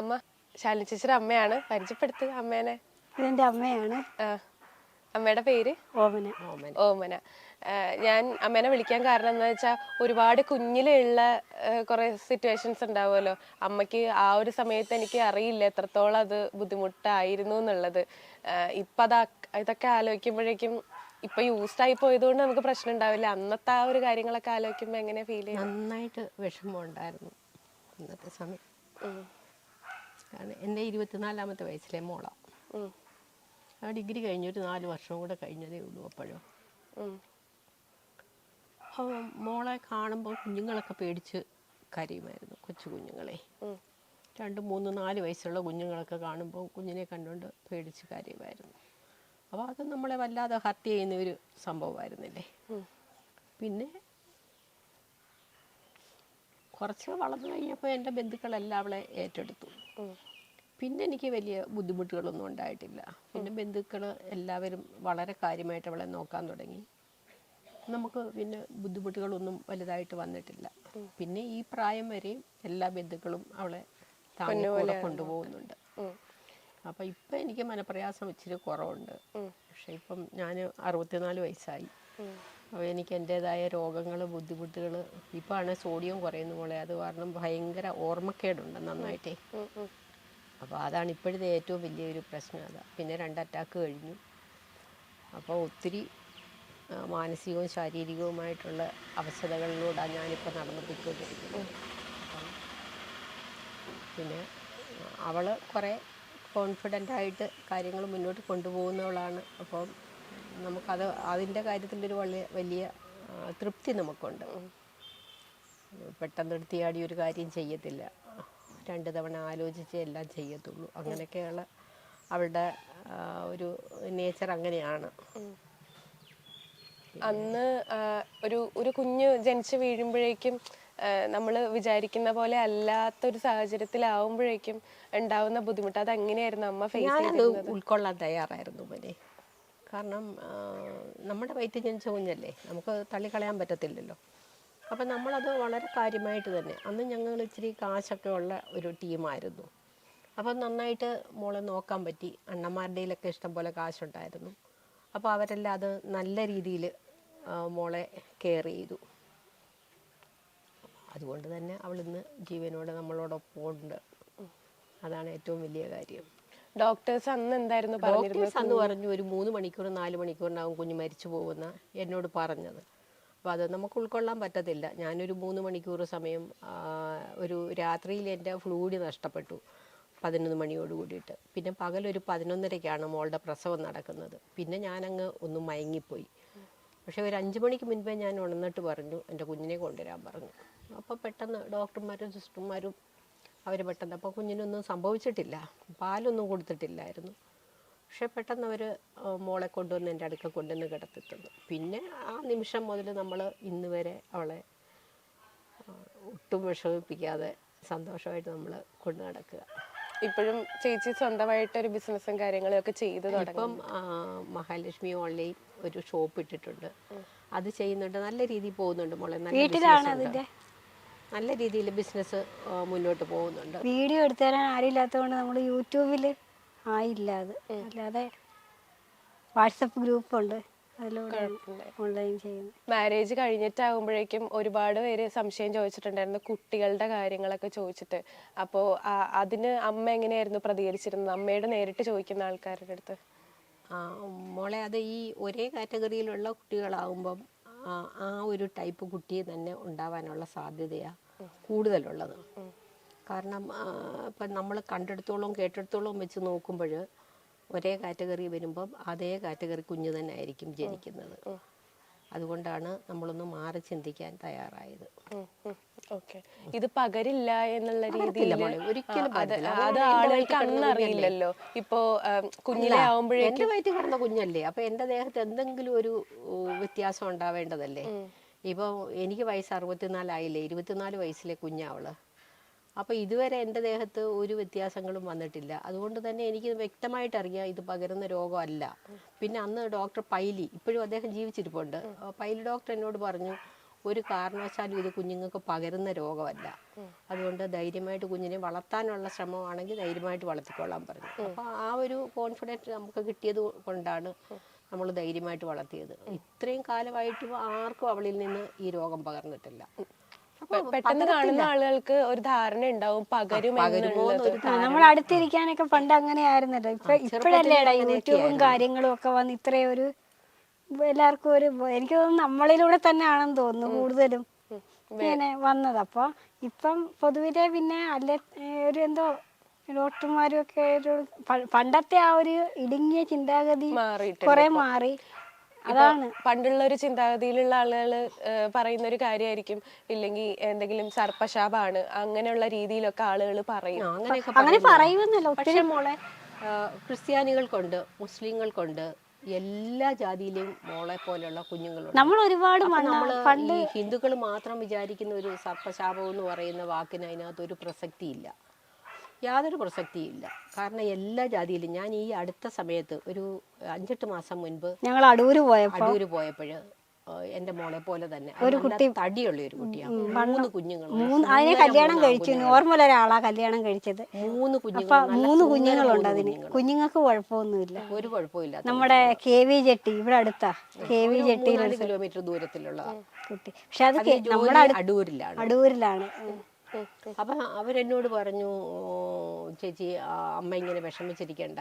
അമ്മ ശാലിനി ചേച്ചിയുടെ അമ്മയാണ്. പരിചയപ്പെടുത്ത് അമ്മേനെ. ഇതെന്റെ അമ്മയാണ്. ആ, അമ്മയുടെ പേര്? ഓമന. ഓമന. ആ, ഞാൻ അമ്മേനെ വിളിക്കാൻ കാരണം എന്താ വെച്ചാൽ ഒരുപാട് കുഞ്ഞിലുള്ള കുറെ സിറ്റുവേഷൻസ് ഉണ്ടാവുമല്ലോ. അമ്മയ്ക്ക് ആ ഒരു സമയത്ത് എനിക്ക് അറിയില്ല എത്രത്തോളം അത് ബുദ്ധിമുട്ടായിരുന്നു എന്നുള്ളത്. ആ, ഇപ്പൊ അതാ ഇതൊക്കെ ആലോചിക്കുമ്പോഴേക്കും ഇപ്പൊ യൂസ്ഡ് ആയി പോയതുകൊണ്ട് നമുക്ക് പ്രശ്നം ഉണ്ടാവില്ല. അന്നത്തെ ആ ഒരു കാര്യങ്ങളൊക്കെ ആലോചിക്കുമ്പോ എങ്ങനെ ഫീൽ ചെയ്യും നന്നായിട്ട് വിഷമം ഉണ്ടായിരുന്നു ഇന്നത്തെ സമയം. കാരണം എന്റെ ഇരുപത്തിനാലാമത്തെ വയസ്സിലെ മോളാണ്. ആ ഡിഗ്രി കഴിഞ്ഞൊരു നാല് വർഷം കൂടെ കഴിഞ്ഞതേ ഉള്ളൂ അപ്പോഴും. അപ്പോൾ മോളെ കാണുമ്പോൾ കുഞ്ഞുങ്ങളൊക്കെ പേടിച്ച് കരയുമായിരുന്നു കൊച്ചു കുഞ്ഞുങ്ങളെ രണ്ട് മൂന്ന് നാല് വയസ്സുള്ള കുഞ്ഞുങ്ങളൊക്കെ കാണുമ്പോൾ കുഞ്ഞിനെ കണ്ടുകൊണ്ട് പേടിച്ച് കരയുമായിരുന്നു അപ്പോൾ അത് നമ്മളെ വല്ലാതെ ഹർട്ട് ചെയ്യുന്ന ഒരു സംഭവമായിരുന്നില്ലേ. പിന്നെ കുറച്ച് വളർന്നു കഴിഞ്ഞപ്പോൾ എന്റെ ബന്ധുക്കളെല്ലാം അവളെ ഏറ്റെടുത്തു. പിന്നെ എനിക്ക് വലിയ ബുദ്ധിമുട്ടുകളൊന്നും ഉണ്ടായിട്ടില്ല. പിന്നെ ബന്ധുക്കൾ എല്ലാവരും വളരെ കാര്യമായിട്ട് അവളെ നോക്കാൻ തുടങ്ങി. നമുക്ക് പിന്നെ ബുദ്ധിമുട്ടുകളൊന്നും വലുതായിട്ട് വന്നിട്ടില്ല. പിന്നെ ഈ പ്രായം വരെയും എല്ലാ ബന്ധുക്കളും അവളെ താങ്ങി കൂടെ കൊണ്ടുപോകുന്നുണ്ട്. അപ്പം ഇപ്പം എനിക്ക് മനപ്രയാസം ഇച്ചിരി കുറവുണ്ട്. പക്ഷെ ഇപ്പം ഞാൻ അറുപത്തിനാല് വയസ്സായി. എനിക്ക് എന്റേതായ രോഗങ്ങൾ ബുദ്ധിമുട്ടുകൾ ഇപ്പം ആണ് സോഡിയം കുറയുന്ന പോലെ അത് കാരണം ഭയങ്കര ഓർമ്മക്കേടുണ്ട് നന്നായിട്ടേ. അപ്പോൾ അതാണ് ഇപ്പോഴത്തെ ഏറ്റവും വലിയൊരു പ്രശ്നം അതാ. പിന്നെ രണ്ട് അറ്റാക്ക് കഴിഞ്ഞു. അപ്പോൾ ഒത്തിരി മാനസികവും ശാരീരികവുമായിട്ടുള്ള അവസ്ഥകളിലൂടെയാണ് ഞാനിപ്പോൾ നടന്നു പോയിക്കൊണ്ടിരിക്കുന്നത് പിന്നെ അവൾ കുറേ കോൺഫിഡന്റ് ആയിട്ട് കാര്യങ്ങൾ മുന്നോട്ട് കൊണ്ടുപോകുന്നവളാണ്. അപ്പം നമുക്കത് അതിന്റെ കാര്യത്തിലൊരു വലിയ വലിയ തൃപ്തി നമുക്കുണ്ട്. പെട്ടെന്ന് എടുത്തിയാടി ഒരു കാര്യം ചെയ്യത്തില്ല. രണ്ട് തവണ ആലോചിച്ച് എല്ലാം ചെയ്യത്തുള്ളൂ. അങ്ങനെയൊക്കെയുള്ള അവളുടെ ഒരു നേച്ചർ അങ്ങനെയാണ്. അന്ന് ഒരു ഒരു കുഞ്ഞ് ജനിച്ച് വീഴുമ്പോഴേക്കും നമ്മൾ വിചാരിക്കുന്ന പോലെ അല്ലാത്തൊരു സാഹചര്യത്തിലാവുമ്പോഴേക്കും ഉണ്ടാവുന്ന ബുദ്ധിമുട്ട്. അത് എങ്ങനെയായിരുന്നു അമ്മ ഫേസ് ഞാനത് ഉൾക്കൊള്ളാൻ തയ്യാറായിരുന്നു മോനെ. കാരണം നമ്മുടെ വയറ്റിൽ ജനിച്ച കുഞ്ഞല്ലേ നമുക്ക് തള്ളിക്കളയാൻ പറ്റത്തില്ലല്ലോ. അപ്പം നമ്മളത് വളരെ കാര്യമായിട്ട് തന്നെ അന്ന് ഞങ്ങൾ ഇച്ചിരി കാശൊക്കെ ഉള്ള ഒരു ടീമായിരുന്നു. അപ്പം നന്നായിട്ട് മോളെ നോക്കാൻ പറ്റി അണ്ണന്മാരുടെയിലൊക്കെ ഇഷ്ടം പോലെ കാശുണ്ടായിരുന്നു. അപ്പോൾ അവരെല്ലാം അത് നല്ല രീതിയിൽ മോളെ കെയർ ചെയ്തു. അതുകൊണ്ട് തന്നെ അവളിന്ന് ജീവനോടെ നമ്മളോടൊപ്പം ഉണ്ട് അതാണ് ഏറ്റവും വലിയ കാര്യം. ഡോക്ടേഴ്സ് അന്ന് എന്തായിരുന്നു ഡോക്ടേഴ്സ് അന്ന് പറഞ്ഞു ഒരു മൂന്ന് മണിക്കൂർ നാല് മണിക്കൂറിനാവും കുഞ്ഞ് മരിച്ചു പോകുന്ന എന്നോട് പറഞ്ഞത്. അപ്പോൾ അത് നമുക്ക് ഉൾക്കൊള്ളാൻ പറ്റത്തില്ല. ഞാനൊരു മൂന്ന് മണിക്കൂർ സമയം ഒരു രാത്രിയിൽ എന്റെ ഫ്ലൂയിഡ് നഷ്ടപ്പെട്ടു പതിനൊന്ന് മണിയോട് കൂടിയിട്ട്. പിന്നെ പകലൊരു പതിനൊന്നരയ്ക്കാണ് മോളുടെ പ്രസവം നടക്കുന്നത്. പിന്നെ ഞാനങ്ങ് ഒന്ന് മയങ്ങിപ്പോയി. പക്ഷേ ഒരു അഞ്ച് മണിക്ക് മുൻപേ ഞാൻ ഉണർന്നിട്ട് പറഞ്ഞു എന്റെ കുഞ്ഞിനെ കൊണ്ടുവരാൻ പറഞ്ഞു. അപ്പോൾ പെട്ടെന്ന് ഡോക്ടർമാരും സിസ്റ്റർമാരും അവർ പെട്ടെന്ന് അപ്പോൾ കുഞ്ഞിനൊന്നും സംഭവിച്ചിട്ടില്ല. പാലൊന്നും കൊടുത്തിട്ടില്ലായിരുന്നു. പക്ഷെ പെട്ടെന്ന് അവർ മോളെ കൊണ്ടുവന്ന് എന്റെ അടുക്ക കൊണ്ടുവന്ന് കിടത്തിട്ടുണ്ട് പിന്നെ ആ നിമിഷം മുതൽ നമ്മൾ ഇന്ന് വരെ അവളെ ഒട്ടും വിഷമിപ്പിക്കാതെ സന്തോഷമായിട്ട് നമ്മൾ കൊണ്ടു നടക്കുക. ഇപ്പോഴും ചേച്ചി സ്വന്തമായിട്ട് ഒരു ബിസിനസ്സും കാര്യങ്ങളൊക്കെ ചെയ്തു തുടങ്ങി ഇപ്പം മഹാലക്ഷ്മി ഓൺലൈൻ ഒരു ഷോപ്പ് ഇട്ടിട്ടുണ്ട്. അത് ചെയ്യുന്നുണ്ട്. നല്ല രീതിയിൽ പോകുന്നുണ്ട് മോളെ. നല്ല വീട്ടിലാണ് അതിന്റെ? നല്ല രീതിയിൽ ബിസിനസ് മുന്നോട്ട് പോകുന്നുണ്ട്. വീഡിയോ എടുത്തു തരാൻ ആരില്ലാത്തതുകൊണ്ട് നമ്മൾ യൂട്യൂബിൽ ആയില്ല അത്. അല്ലാതെ വാട്സപ്പ് ഗ്രൂപ്പുണ്ട് അതിലൂടെ ഓൺലൈൻ ചെയ്യുന്നത് മാരേജ് കഴിഞ്ഞിട്ടാകുമ്പോഴേക്കും ഒരുപാട് പേര് സംശയം ചോദിച്ചിട്ടുണ്ടായിരുന്നു കുട്ടികളുടെ കാര്യങ്ങളൊക്കെ ചോദിച്ചിട്ട്. അപ്പോ അതിന് അമ്മ എങ്ങനെയായിരുന്നു പ്രതികരിച്ചിരുന്നത്? അമ്മയോട് നേരിട്ട് ചോദിക്കുന്ന ആൾക്കാരുടെ അടുത്ത്. ആ, മോളെ അത് ഈ ഒരേ കാറ്റഗറിയിലുള്ള കുട്ടികളാവുമ്പം ആ, ഒരു ടൈപ്പ് കുട്ടിയെ തന്നെ ഉണ്ടാവാനുള്ള സാധ്യതയാണ് കൂടുതലുള്ളത്. കാരണം ഇപ്പം നമ്മൾ കണ്ടെടുത്തോളം കേട്ടെടുത്തോളം വെച്ച് നോക്കുമ്പോൾ ഒരേ കാറ്റഗറി വരുമ്പം അതേ കാറ്റഗറി കുഞ്ഞ് തന്നെ ആയിരിക്കും ജനിക്കുന്നത്. അതുകൊണ്ടാണ് നമ്മളൊന്ന് മാറി ചിന്തിക്കാൻ തയ്യാറായത്. ഓക്കെ ഇത് പകരില്ല എന്നുള്ള രീതിയിൽ ഒരിക്കലും അത് ആളുകൾക്ക് അന്ന് അറിയില്ലല്ലോ ഇപ്പോ കുഞ്ഞിലെ ആവുമ്പോഴേ എന്റെ വയറ്റിൽ കിടന്ന കുഞ്ഞല്ലേ? അപ്പൊ എന്റെ ദേഹത്ത് എന്തെങ്കിലും ഒരു വ്യത്യാസം ഉണ്ടാവേണ്ടതല്ലേ? ഇപ്പൊ എനിക്ക് വയസ്സ് അറുപത്തിനാലായില്ലേ? ഇരുപത്തിനാല് വയസ്സിലെ കുഞ്ഞാ അവൾ അപ്പൊ ഇതുവരെ എന്റെ ദേഹത്ത് ഒരു വ്യത്യാസങ്ങളും വന്നിട്ടില്ല. അതുകൊണ്ട് തന്നെ എനിക്ക് വ്യക്തമായിട്ട് അറിയാം ഇത് പകരുന്ന രോഗമല്ല. പിന്നെ അന്ന് ഡോക്ടർ പൈലി ഇപ്പോഴും അദ്ദേഹം ജീവിച്ചിരിപ്പുണ്ട്. പൈലി ഡോക്ടർ എന്നോട് പറഞ്ഞു ഒരു കാരണവശാലും ഇത് കുഞ്ഞുങ്ങൾക്ക് പകരുന്ന രോഗമല്ല. അതുകൊണ്ട് ധൈര്യമായിട്ട് കുഞ്ഞിനെ വളർത്താനുള്ള ശ്രമമാണെങ്കിൽ ധൈര്യമായിട്ട് വളർത്തിക്കൊള്ളാൻ പറഞ്ഞു. അപ്പോൾ ആ ഒരു കോൺഫിഡൻസ് നമുക്ക് കിട്ടിയത് കൊണ്ടാണ് നമ്മൾ ധൈര്യമായിട്ട് വളർത്തിയത്. ഇത്രയും കാലമായിട്ടും ആർക്കും അവളിൽ നിന്ന് ഈ രോഗം പകർന്നിട്ടില്ല. അപ്പോൾ പെട്ടെന്ന് കാണുന്ന ആളുകൾക്ക് ഒരു ധാരണ ഉണ്ടാവും പകരും നമ്മൾ അടുത്തിരിക്കാനൊക്കെ പണ്ട് അങ്ങനെ ആയിരുന്നല്ലോ ഇപ്പൊ ഇപ്പോഴല്ലേടാ യൂട്യൂബും കാര്യങ്ങളും ഒക്കെ വന്ന് ഇത്രയും ഒരു എല്ലാവർക്കും ഒരു എനിക്ക് തോന്നുന്നു നമ്മളിലൂടെ തന്നെ ആണെന്ന് തോന്നുന്നു കൂടുതലും ഇങ്ങനെ വന്നത്. അപ്പൊ ഇപ്പം പൊതുവിലെ പിന്നെ അല്ല ഒരു എന്തോ ഡോക്ടർമാരും ഒക്കെ പണ്ടത്തെ ആ ഒരു ഇടുങ്ങിയ ചിന്താഗതി കുറെ മാറി. അതാണ്. പണ്ടുള്ള ഒരു ചിന്താഗതിയിലുള്ള ആളുകൾ പറയുന്ന ഒരു കാര്യമായിരിക്കും ഇല്ലെങ്കിൽ എന്തെങ്കിലും സർപ്പശാപാണ് അങ്ങനെയുള്ള രീതിയിലൊക്കെ ആളുകൾ പറയും. അങ്ങനെ. പറയുമെന്നല്ല പക്ഷെ മോളെ ക്രിസ്ത്യാനികൾക്കുണ്ട് മുസ്ലിങ്ങൾക്കുണ്ട് എല്ലാ ജാതിയിലെയും മോളെ പോലെയുള്ള കുഞ്ഞുങ്ങളുണ്ട്. നമ്മൾ ഒരുപാട് ഈ ഹിന്ദുക്കൾ മാത്രം വിചാരിക്കുന്ന ഒരു സർപ്പശാപം എന്ന് പറയുന്ന വാക്കിന് അതിനകത്ത് ഒരു പ്രസക്തിയില്ല. യാതൊരു പ്രസക്തിയില്ല. കാരണം എല്ലാ ജാതിയിലും ഞാൻ ഈ അടുത്ത സമയത്ത് ഒരു അഞ്ചെട്ട് മാസം മുൻപ് ഞങ്ങൾ അടൂര് പോയപ്പോൾ അടൂര് പോയപ്പോൾ എന്റെ മോളെ പോലെ തന്നെ. ഒരു കുട്ടി തടിയുള്ള ഒരു കുട്ടിയാണ്. മൂന്ന് കുഞ്ഞുങ്ങൾ അതിനെ കല്യാണം കഴിച്ചു. നോർമൽ ഒരാളാ കല്യാണം കഴിച്ചത്. മൂന്ന് അപ്പൊ കുഞ്ഞുങ്ങൾ മൂന്ന് കുഞ്ഞുങ്ങളുണ്ട് അതിന്. കുഞ്ഞുങ്ങൾക്ക് കുഴപ്പമൊന്നുമില്ല. ഒരു കുഴപ്പമില്ല നമ്മുടെ കെ വി ജെട്ടി ഇവിടെ അടുത്താ. കെ വി ജെട്ടി കിലോമീറ്റർ ദൂരത്തിലുള്ള കുട്ടി. പക്ഷെ അത് നമ്മുടെ അടൂരിലാണ്. അടൂരിലാണ്. അപ്പൊ അവരെന്നോട് പറഞ്ഞു "ഓ, ചേച്ചി അമ്മ ഇങ്ങനെ വിഷമിച്ചിരിക്കണ്ട.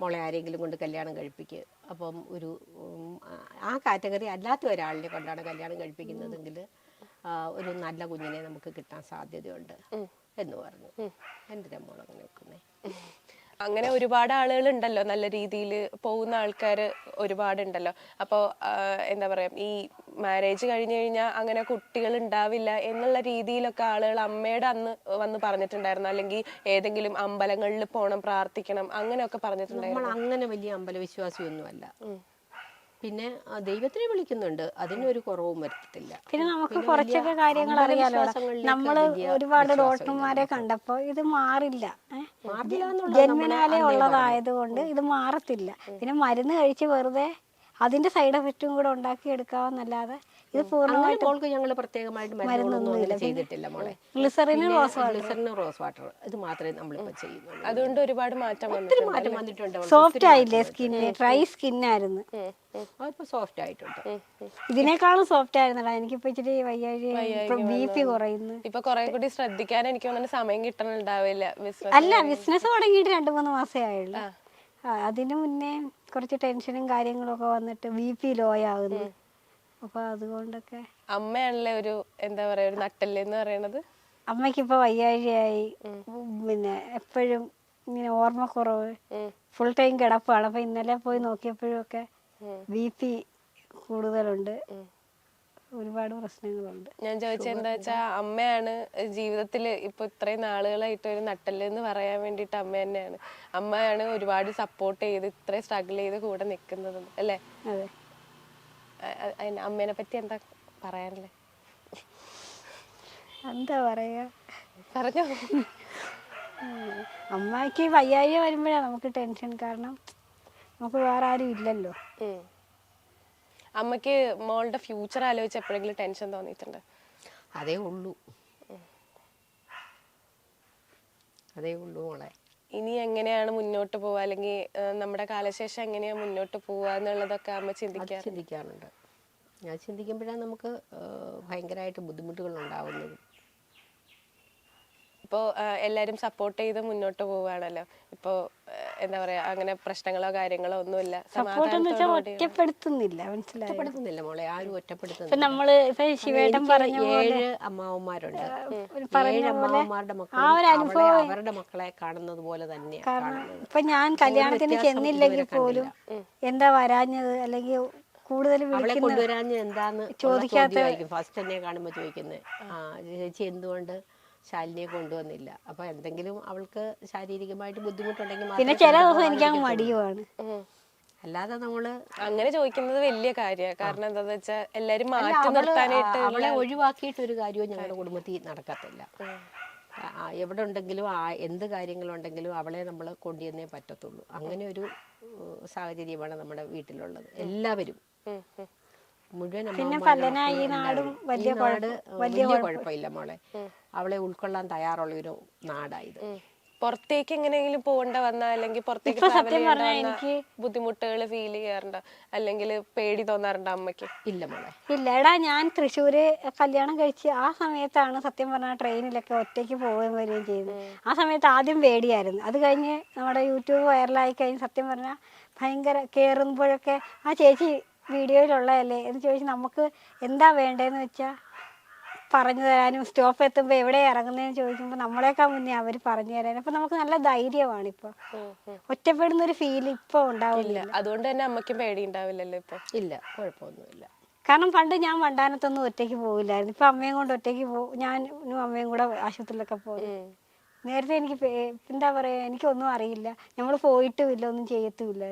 മോളെ ആരെങ്കിലും കൊണ്ട് കല്യാണം കഴിപ്പിക്ക്. അപ്പം ഒരു ആ- ആ കാറ്റഗറി അല്ലാത്ത ഒരാളിനെ കൊണ്ടാണ് കല്യാണം കഴിപ്പിക്കുന്നതെങ്കിൽ ഒരു നല്ല കുഞ്ഞിനെ നമുക്ക് കിട്ടാൻ സാധ്യതയുണ്ട് എന്ന് പറഞ്ഞു. എന്തിനാ മോൾ അങ്ങനെ വെക്കുന്നേ അങ്ങനെ ഒരുപാട് ആളുകൾ ഉണ്ടല്ലോ നല്ല രീതിയിൽ പോകുന്ന ആൾക്കാർ ഒരുപാടുണ്ടല്ലോ. അപ്പോൾ എന്താ പറയുക ഈ മാരേജ് കഴിഞ്ഞു കഴിഞ്ഞാൽ അങ്ങനെ കുട്ടികൾ ഉണ്ടാവില്ല എന്നുള്ള രീതിയിലൊക്കെ ആളുകൾ അമ്മയുടെ അന്ന് വന്ന് പറഞ്ഞിട്ടുണ്ടായിരുന്നു. അല്ലെങ്കിൽ ഏതെങ്കിലും അമ്പലങ്ങളിൽ പോണം പ്രാർത്ഥിക്കണം അങ്ങനെയൊക്കെ പറഞ്ഞിട്ടുണ്ടായിരുന്നു. നമ്മൾ അങ്ങനെ വലിയ അമ്പലവിശ്വാസിയൊന്നുമല്ല. പിന്നെ ആ, ദൈവത്തിനെ വിളിക്കുന്നുണ്ട്. അതിനൊരു കുറവും വരുത്തത്തില്ല. പിന്നെ നമുക്ക് കുറച്ചൊക്കെ കാര്യങ്ങൾ അറിയാലോ. നമ്മൾ ഒരുപാട് ഡോക്ടർമാരെ കണ്ടപ്പോ ഇത് മാറില്ല. ജന്മനാലേ ഉള്ളതായത് കൊണ്ട് ഇത് മാറത്തില്ല. പിന്നെ മരുന്ന് കഴിച്ച് വെറുതെ അതിന്റെ സൈഡ് എഫക്റ്റും കൂടെ ഉണ്ടാക്കി എടുക്കാമെന്നല്ലാതെ ഇത് പൂർണമായിട്ട് മോൾക്ക് ഞങ്ങൾ പ്രത്യേകമായിട്ട് മരുന്നൊന്നും ചെയ്തിട്ടില്ല മോളെ. Glycerine rose water rose water ഇത് മാത്രമേ നമ്മളിപ്പോ ചെയ്യുന്നുള്ളൂ. അതുകൊണ്ട് ഒരുപാട് മാറ്റം ഒത്തിരി വന്നിട്ടുണ്ട് മാറ്റം വന്നിട്ടുണ്ട് സോഫ്റ്റ് ആയില്ലേ സ്കിന്ന് ഡ്രൈ സ്കിന്നായിരുന്നു അതിപ്പോ സോഫ്റ്റ് ആയിട്ടുണ്ട്. ഇതിനേക്കാളും സോഫ്റ്റ് ആയിരുന്നടാ. എനിക്കിപ്പോ ഇച്ചിരി വയ്യാഴി ബി പി കുറയുന്നു. ഇപ്പൊ കുറെ കൂടി ശ്രദ്ധിക്കാൻ എനിക്ക് തോന്നുന്നു സമയം കിട്ടണുണ്ടാവില്ല. ബിസിനസ് അല്ല ബിസിനസ് തുടങ്ങിയിട്ട് രണ്ടു മൂന്ന് മാസേ ആയുള്ളൂ. അതിന് മുന്നേ കുറച്ച് ടെൻഷനും കാര്യങ്ങളൊക്കെ വന്നിട്ട് ബി പി ലോ ആകുന്നു. അപ്പൊ അതുകൊണ്ടൊക്കെ അമ്മയാണല്ലേ ഒരു എന്താ പറയാ ഒരു നട്ടൽ എന്ന് പറയണത്? അമ്മയ്ക്കിപ്പോ വയ്യാഴിയായി പിന്നെ എപ്പോഴും ഇങ്ങനെ ഓർമ്മക്കുറവ്. Full time കിടപ്പാണ്. അപ്പൊ ഇന്നലെ പോയി നോക്കിയപ്പോഴും ഒക്കെ ബി പി കൂടുതലുണ്ട്. ഒരുപാട് പ്രശ്നങ്ങളുണ്ട്. ഞാൻ ചോദിച്ചത് എന്താ വെച്ചാ അമ്മയാണ് ജീവിതത്തിൽ ഇപ്പൊ ഇത്രയും നാളുകളായിട്ട് ഒരു നട്ടൽ എന്ന് പറയാൻ വേണ്ടിയിട്ട് അമ്മ തന്നെയാണ്. അമ്മയാണ് ഒരുപാട് സപ്പോർട്ട് ചെയ്ത് ഇത്രയും സ്ട്രഗിൾ ചെയ്ത് കൂടെ നിൽക്കുന്നത് അല്ലേ? അതെ. അമ്മേനെ പറ്റി എന്താ പറയാനല്ലേ? എന്താ പറയാ? പറഞ്ഞോ. അമ്മയ്ക്ക് വയ്യായ്ക വരുമ്പോഴാണ് നമുക്ക് ടെൻഷൻ. കാരണം നമുക്ക് വേറെ ആരും ഇല്ലല്ലോ. ഉം. അമ്മയ്ക്ക് മോളുടെ ഫ്യൂച്ചർ ആലോചിച്ച് എപ്പോഴെങ്കിലും ടെൻഷൻ തോന്നിയിട്ടുണ്ട്? അതേ ഉള്ളൂ. അതേ ഉള്ളൂ മോളെ. ഇനി എങ്ങനെയാണ് മുന്നോട്ട് പോവുക? അല്ലെങ്കിൽ നമ്മുടെ കാലശേഷം എങ്ങനെയാണ് മുന്നോട്ട് പോവുക എന്നുള്ളതൊക്കെ അമ്മ അത് ചിന്തിക്കാറുണ്ട്. ഞാൻ ചിന്തിക്കുമ്പോഴാണ് നമുക്ക് ഭയങ്കരമായിട്ട് ബുദ്ധിമുട്ടുകൾ ഉണ്ടാവുന്നത് ഇപ്പോൾ എല്ലാവരും സപ്പോർട്ട് ചെയ്ത് മുന്നോട്ട് പോവുകയാണല്ലോ. ഇപ്പോൾ എന്താ പറയാ അങ്ങനെ പ്രശ്നങ്ങളോ കാര്യങ്ങളോ ഒന്നുമില്ല. ഒറ്റപ്പെടുത്തുന്നില്ല മനസ്സിലായോ? ഒറ്റപ്പെടുത്തുന്നില്ല മോളെ ആരും ഇപ്പൊ ഒറ്റപ്പെടുത്തുന്നില്ല നമ്മൾ ശിവേട്ടൻ പറഞ്ഞ ഏഴ് അമ്മാവന്മാരുണ്ട്. അമ്മാവന്മാരുടെ മക്കളും അവരുടെ മക്കളെ കാണുന്നത് പോലെ തന്നെയാണ് ഇപ്പൊ ഞാൻ കല്യാണത്തിന് ചെന്നില്ലെങ്കിൽ പോലും എന്താ വരാഞ്ഞത്? അല്ലെങ്കിൽ കൂടുതൽ അവളെ വിളിക്കുന്ന കൊണ്ടുവരാഞ്ഞ എന്താന്ന് ചോദിക്കാത്ത ഫസ്റ്റ് തന്നെ കാണുമ്പോ ചോദിക്കുന്നത് ആ ചേച്ചി എന്തുകൊണ്ട് ശാലിനിയെ കൊണ്ടുവന്നില്ല. അപ്പൊ എന്തെങ്കിലും അവൾക്ക് ശാരീരികമായിട്ട് ബുദ്ധിമുട്ടുണ്ടെങ്കിൽ പിന്നെ ചില ദിവസം എനിക്ക്. മടിയുമാണ് അല്ലാതെ നമ്മൾ അങ്ങനെ ചോദിക്കുന്നത് വലിയ കാര്യമാണ്. കാരണം എന്താന്ന് വെച്ചാൽ എല്ലാരും മാറ്റി നിർത്താനായിട്ട് അവളെ ഒഴിവാക്കിയിട്ട് ഒരു കാര്യവും ഞങ്ങളുടെ കുടുംബത്തിൽ നടക്കത്തില്ല. എവിടെ ഉണ്ടെങ്കിലും ആ എന്ത് കാര്യങ്ങളുണ്ടെങ്കിലും അവളെ നമ്മൾ കൊണ്ടുവന്നേ പറ്റത്തുള്ളൂ. അങ്ങനെ ഒരു സാഹചര്യമാണ് നമ്മുടെ വീട്ടിലുള്ളത്. എല്ലാവരും. മുഴുവൻ പിന്നെ ഈ നാടും. വലിയ നാട് വലിയ കുഴപ്പമില്ല മോളെ. അവളെ ഉൾക്കൊള്ളാൻ തയ്യാറുള്ളൊരു നാടായത്. ഉം. പുറത്തേക്ക് എങ്ങനെയെങ്കിലും പോകണ്ട വന്നാ അല്ലെങ്കിൽ പുറത്തേക്ക് സത്യം പറഞ്ഞാൽ എനിക്ക് ബുദ്ധിമുട്ടുകൾ ഫീൽ ചെയ്യാറുണ്ടോ? അല്ലെങ്കിൽ പേടി തോന്നാറുണ്ടോ അമ്മയ്ക്ക്? ഇല്ല മോളെ. ഇല്ല എടാ ഞാൻ തൃശ്ശൂര് കല്യാണം കഴിച്ച് ആ സമയത്താണ് സത്യം പറഞ്ഞാൽ ട്രെയിനിലൊക്കെ ഒറ്റയ്ക്ക് പോവുകയും വരികയും ചെയ്തത്. ആ സമയത്ത് ആദ്യം പേടിയായിരുന്നു. അത് കഴിഞ്ഞ് നമ്മുടെ യൂട്യൂബ് വൈറലായി കഴിഞ്ഞ് സത്യം പറഞ്ഞാൽ ഭയങ്കര കയറുമ്പോഴൊക്കെ ആ ചേച്ചി വീഡിയോയിലുള്ളതല്ലേ എന്ന് ചോദിച്ച് നമുക്ക് എന്താ വേണ്ടതെന്ന് വെച്ചാൽ പറഞ്ഞു തരാനും സ്റ്റോപ്പ് എത്തുമ്പോൾ എവിടെ ഇറങ്ങുന്നതെന്ന് ചോദിക്കുമ്പോൾ നമ്മളെക്കാൾ മുന്നേ അവർ പറഞ്ഞു തരാനും. അപ്പം നമുക്ക് നല്ല ധൈര്യമാണ് ഇപ്പോൾ. ഒറ്റപ്പെടുന്ന ഒരു ഫീൽ ഇപ്പോൾ ഉണ്ടാവില്ല അതുകൊണ്ട് തന്നെ അമ്മയ്ക്കും പേടി ഉണ്ടാവില്ലല്ലോ ഇപ്പൊ. ഇല്ല കുഴപ്പമൊന്നുമില്ല. കാരണം പണ്ട് ഞാൻ വണ്ടാനത്തൊന്നും ഒറ്റയ്ക്ക് പോകില്ലായിരുന്നു ഇപ്പൊ അമ്മയും കൊണ്ട് ഒറ്റയ്ക്ക് പോകും ഞാൻ അമ്മയും കൂടെ ആശുപത്രിയിലൊക്കെ പോകും നേരത്തെ എനിക്ക് എന്താ പറയാ എനിക്കൊന്നും അറിയില്ല. നമ്മൾ പോയിട്ടുമില്ല ഒന്നും ചെയ്യത്തുമില്ലായിരുന്നു.